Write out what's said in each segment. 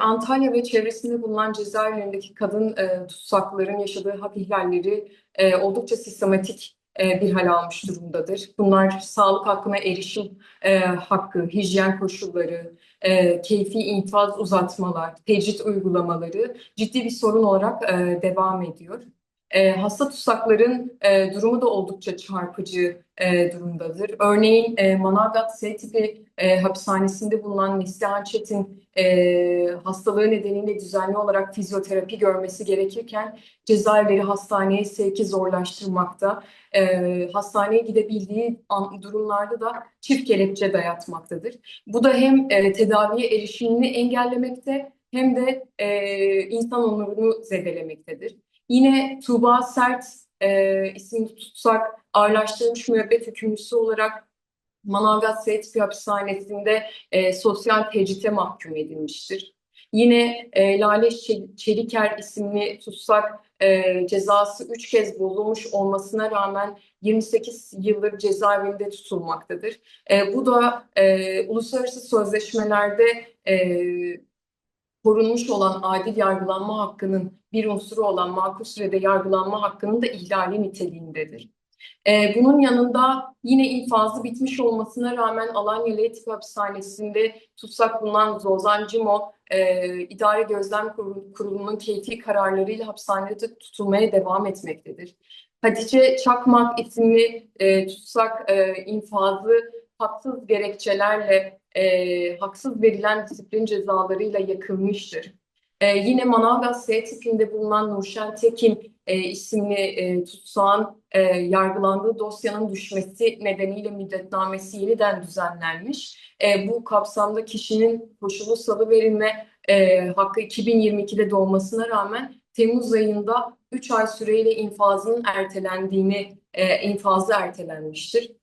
Antalya ve çevresinde bulunan cezaevlerindeki kadın e, tutsakların yaşadığı hak ihlalleri e, oldukça sistematik e, bir hal almış durumdadır. Bunlar sağlık hakkına erişim e, hakkı, hijyen koşulları, e, keyfi infaz uzatmalar, tecrit uygulamaları ciddi bir sorun olarak e, devam ediyor. E, hasta tutsakların e, durumu da oldukça çarpıcı e, durumdadır. Örneğin e, Manavgat S tipi e, hapishanesinde bulunan Neslihan Çetin e, hastalığı nedeniyle düzenli olarak fizyoterapi görmesi gerekirken cezaevleri hastaneye sevki zorlaştırmakta. E, hastaneye gidebildiği an, durumlarda da çift kelepçe dayatmaktadır. Bu da hem e, tedaviye erişimini engellemekte hem de e, insan onurunu zedelemektedir. Yine Tuğba Sert e, isimli tutsak ağırlaştırılmış müebbet hükümlüsü olarak Manavgat Seyitfi Hapishanesi'nde e, sosyal tecrite mahkum edilmiştir. Yine e, Lale Çeliker isimli tutsak e, cezası üç kez bozulmuş olmasına rağmen 28 yıldır cezaevinde tutulmaktadır. E, bu da e, uluslararası sözleşmelerde e, korunmuş olan adil yargılanma hakkının bir unsuru olan makul sürede yargılanma hakkının da ihlali niteliğindedir. Ee, bunun yanında yine infazı bitmiş olmasına rağmen Alanya L Hapishanesi'nde tutsak bulunan Zozan Cimo e, İdare Gözlem Kurulu'nun keyfi kararlarıyla hapishanede tutulmaya devam etmektedir. Hatice Çakmak isimli e, tutsak e, infazı haksız gerekçelerle e, haksız verilen disiplin cezalarıyla yakılmıştır. E, yine Manavgat S tipinde bulunan Nurşen Tekin e, isimli e, tutsağın e, yargılandığı dosyanın düşmesi nedeniyle müddetnamesi yeniden düzenlenmiş. E, bu kapsamda kişinin koşulu salıverilme e, hakkı 2022'de doğmasına rağmen Temmuz ayında 3 ay süreyle infazının ertelendiğini, e, infazı ertelenmiştir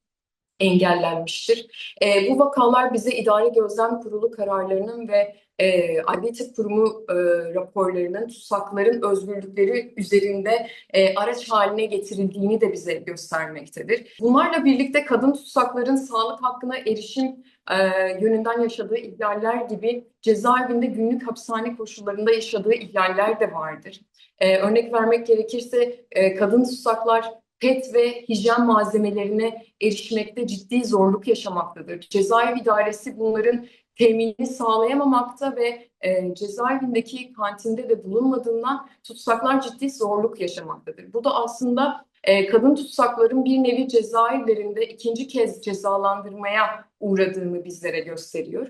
engellenmiştir. E, bu vakalar bize idare gözlem kurulu kararlarının ve e, Adli Tıp Kurumu e, raporlarının tutsakların özgürlükleri üzerinde e, araç haline getirildiğini de bize göstermektedir. Bunlarla birlikte kadın tutsakların sağlık hakkına erişim e, yönünden yaşadığı ihlaller gibi cezaevinde günlük hapishane koşullarında yaşadığı ihlaller de vardır. E, örnek vermek gerekirse e, kadın tutsaklar pet ve hijyen malzemelerine erişmekte ciddi zorluk yaşamaktadır. Cezaevi idaresi bunların teminini sağlayamamakta ve e, cezaevindeki kantinde de bulunmadığından tutsaklar ciddi zorluk yaşamaktadır. Bu da aslında e, kadın tutsakların bir nevi cezaevlerinde ikinci kez cezalandırmaya uğradığını bizlere gösteriyor.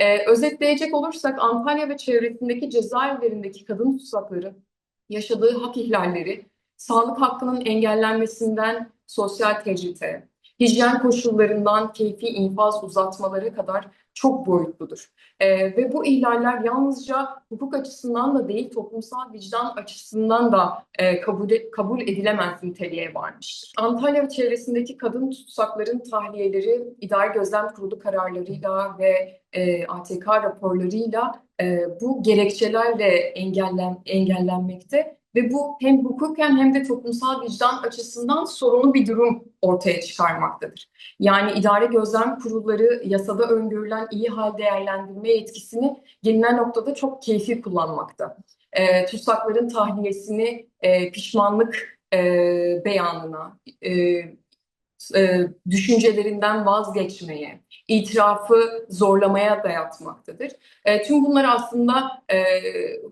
E, özetleyecek olursak Antalya ve çevresindeki cezaevlerindeki kadın tutsakların yaşadığı hak ihlalleri, sağlık hakkının engellenmesinden sosyal tecrite, hijyen koşullarından keyfi infaz uzatmaları kadar çok boyutludur. Ee, ve bu ihlaller yalnızca hukuk açısından da değil, toplumsal vicdan açısından da e, kabul, kabul edilemez niteliğe varmıştır. Antalya çevresindeki kadın tutsakların tahliyeleri İdari Gözlem Kurulu kararlarıyla ve e, ATK raporlarıyla e, bu gerekçelerle engellen, engellenmekte ve bu hem hukuken hem de toplumsal vicdan açısından sorunlu bir durum ortaya çıkarmaktadır. Yani idare gözlem kurulları yasada öngörülen iyi hal değerlendirme yetkisini gelinen noktada çok keyfi kullanmakta. E, tutsakların tahliyesini e, pişmanlık e, beyanına, e, e, düşüncelerinden vazgeçmeye, itirafı zorlamaya dayatmaktadır. E, tüm bunlar aslında e,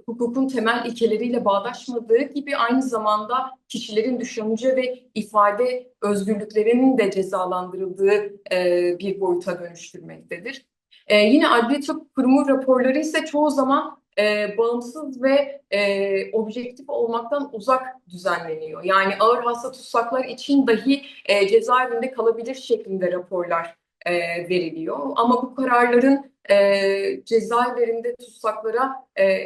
hukukun temel ilkeleriyle bağdaşmadığı gibi aynı zamanda kişilerin düşünce ve ifade özgürlüklerinin de cezalandırıldığı e, bir boyuta dönüştürmektedir. E, yine Adli Tıp Kurumu raporları ise çoğu zaman e, bağımsız ve e, objektif olmaktan uzak düzenleniyor. Yani ağır hasta tutsaklar için dahi e, cezaevinde kalabilir şeklinde raporlar e, veriliyor. Ama bu kararların e, cezaevlerinde tutsaklara e,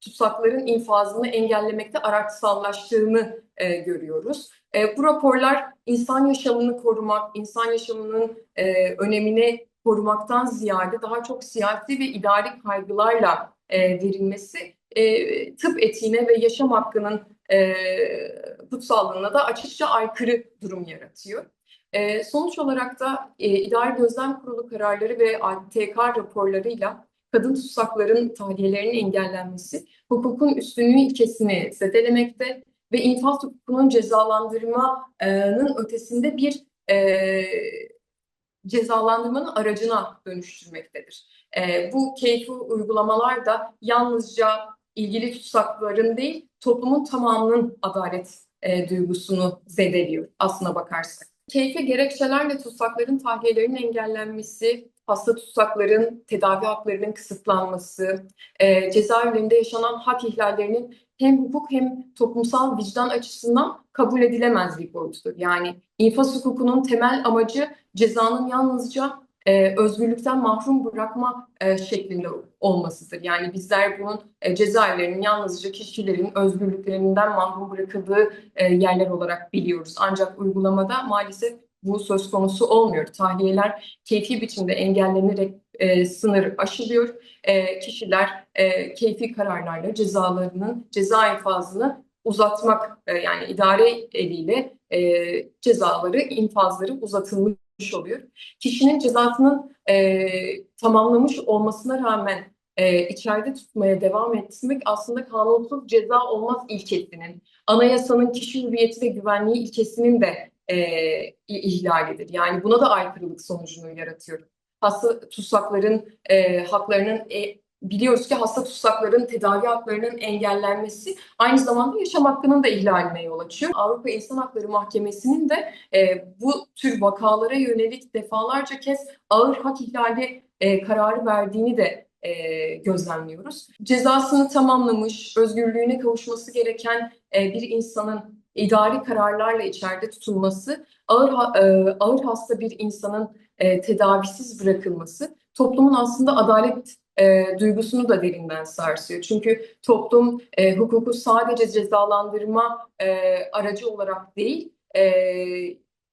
tutsakların infazını engellemekte araçsallaştığını e, görüyoruz. E, bu raporlar insan yaşamını korumak, insan yaşamının e, önemini korumaktan ziyade daha çok siyasi ve idari kaygılarla e, verilmesi e, tıp etiğine ve yaşam hakkının e, kutsallığına da açıkça aykırı durum yaratıyor. E, sonuç olarak da e, İdari Gözlem Kurulu kararları ve ATK raporlarıyla kadın tutsakların tahliyelerinin engellenmesi hukukun üstünlüğü ilkesini zedelemekte ve infaz hukukunun cezalandırmanın ötesinde bir e, cezalandırmanın aracına dönüştürmektedir. E, bu keyfi uygulamalar da yalnızca ilgili tutsakların değil, toplumun tamamının adalet e, duygusunu zedeliyor aslına bakarsak. Keyfi gerekçelerle tutsakların tahliyelerinin engellenmesi, hasta tutsakların tedavi haklarının kısıtlanması, e, cezaevlerinde yaşanan hak ihlallerinin hem hukuk hem toplumsal vicdan açısından kabul edilemez bir boyutudur. Yani infaz hukukunun temel amacı cezanın yalnızca e, özgürlükten mahrum bırakma e, şeklinde olmasıdır. Yani bizler bunun e, cezaevlerinin yalnızca kişilerin özgürlüklerinden mahrum bırakıldığı e, yerler olarak biliyoruz. Ancak uygulamada maalesef bu söz konusu olmuyor. Tahliyeler keyfi biçimde engellenerek e, sınır aşılıyor. E, kişiler e, keyfi kararlarla cezalarının, ceza infazını uzatmak e, yani idare eliyle e, cezaları, infazları uzatılmış oluyor. Kişinin cezasının e, tamamlamış olmasına rağmen e, içeride tutmaya devam etmek aslında kanunsuz ceza olmaz ilkesinin, anayasanın kişi hürriyeti ve güvenliği ilkesinin de e, ihlalidir. Yani buna da aykırılık sonucunu yaratıyor. Hasta tutsakların e, haklarının e, biliyoruz ki hasta tutsakların tedavi haklarının engellenmesi aynı zamanda yaşam hakkının da ihlaline yol açıyor. Avrupa İnsan Hakları Mahkemesi'nin de e, bu tür vakalara yönelik defalarca kez ağır hak ihlali e, kararı verdiğini de e, gözlemliyoruz. Cezasını tamamlamış, özgürlüğüne kavuşması gereken e, bir insanın idari kararlarla içeride tutulması, ağır e, ağır hasta bir insanın e, tedavisiz bırakılması toplumun aslında adalet e, duygusunu da derinden sarsıyor. Çünkü toplum e, hukuku sadece cezalandırma e, aracı olarak değil, e,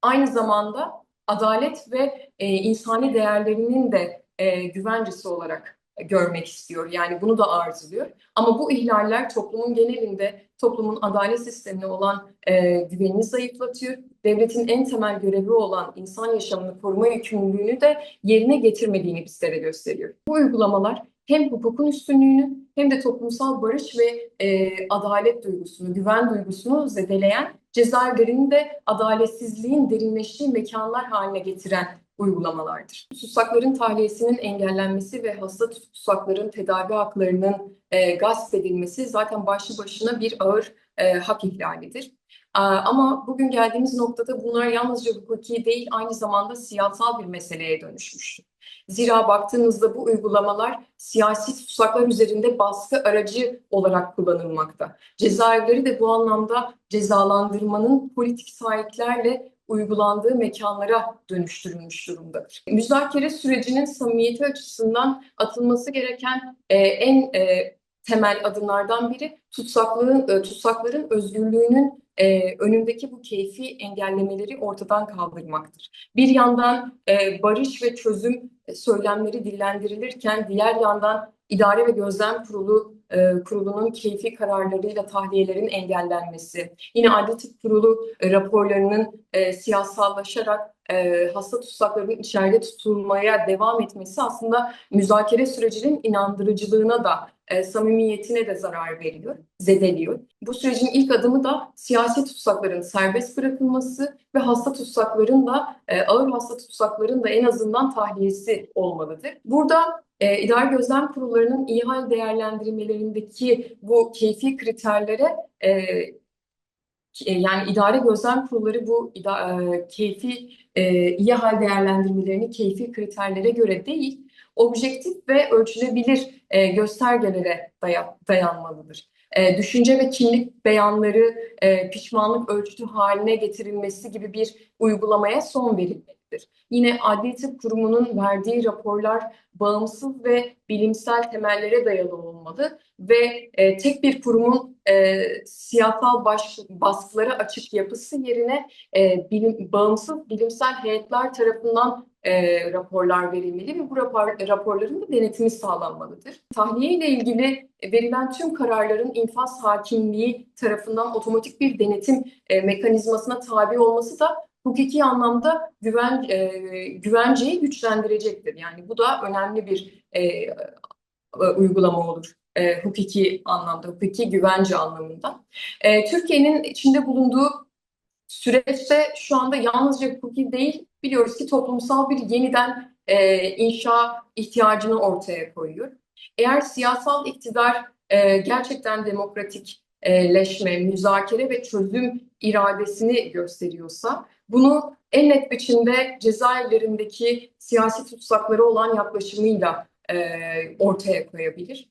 aynı zamanda adalet ve e, insani değerlerinin de e, güvencesi olarak görmek istiyor. Yani bunu da arzuluyor. Ama bu ihlaller toplumun genelinde toplumun adalet sistemine olan e, güvenini zayıflatıyor. Devletin en temel görevi olan insan yaşamını koruma yükümlülüğünü de yerine getirmediğini bizlere gösteriyor. Bu uygulamalar hem hukukun üstünlüğünü hem de toplumsal barış ve e, adalet duygusunu, güven duygusunu zedeleyen cezaevlerini de adaletsizliğin derinleştiği mekanlar haline getiren uygulamalardır. Tutsakların tahliyesinin engellenmesi ve hasta tutsakların tedavi haklarının e, gasp edilmesi zaten başlı başına bir ağır e, hak ihlalidir. Ama bugün geldiğimiz noktada bunlar yalnızca hukuki değil aynı zamanda siyasal bir meseleye dönüşmüştür. Zira baktığınızda bu uygulamalar siyasi tutsaklar üzerinde baskı aracı olarak kullanılmakta. Cezaevleri de bu anlamda cezalandırmanın politik sahiplerle uygulandığı mekanlara dönüştürülmüş durumdadır. Müzakere sürecinin samimiyeti açısından atılması gereken e, en e, temel adımlardan biri tutsaklığın, e, tutsakların özgürlüğünün e, önündeki bu keyfi engellemeleri ortadan kaldırmaktır. Bir yandan e, barış ve çözüm söylemleri dillendirilirken diğer yandan idare ve gözlem kurulu e, kurulunun keyfi kararlarıyla tahliyelerin engellenmesi, yine adli tıp kurulu e, raporlarının e, siyasallaşarak hasta tutsaklarının içeride tutulmaya devam etmesi aslında müzakere sürecinin inandırıcılığına da samimiyetine de zarar veriyor, zedeliyor. Bu sürecin ilk adımı da siyasi tutsakların serbest bırakılması ve hasta tutsakların da ağır hasta tutsakların da en azından tahliyesi olmalıdır. Burada e, idare gözlem kurullarının iyi hal değerlendirmelerindeki bu keyfi kriterlere e, e yani idare gözlem kurulları bu e, keyfi e, iyi hal değerlendirmelerini keyfi kriterlere göre değil, objektif ve ölçülebilir e, göstergelere daya, dayanmalıdır. E, düşünce ve kimlik beyanları e, pişmanlık ölçütü haline getirilmesi gibi bir uygulamaya son verilmelidir. Yine Adli Tıp Kurumu'nun verdiği raporlar bağımsız ve bilimsel temellere dayalı olmalı ve e, tek bir kurumun e, siyasal baş, baskılara açık yapısı yerine e, bilim, bağımsız bilimsel heyetler tarafından e, raporlar verilmeli ve bu rapor, raporların da denetimi sağlanmalıdır. Tahliye ile ilgili verilen tüm kararların infaz hakimliği tarafından otomatik bir denetim e, mekanizmasına tabi olması da hukuki anlamda güven e, güvenceyi güçlendirecektir. Yani bu da önemli bir e, e, uygulama olur. E, hukuki anlamda, hukuki güvence anlamında. E, Türkiye'nin içinde bulunduğu süreçte şu anda yalnızca hukuki değil, biliyoruz ki toplumsal bir yeniden e, inşa ihtiyacını ortaya koyuyor. Eğer siyasal iktidar e, gerçekten demokratikleşme, müzakere ve çözüm iradesini gösteriyorsa, bunu en net biçimde cezaevlerindeki siyasi tutsakları olan yaklaşımıyla e, ortaya koyabilir.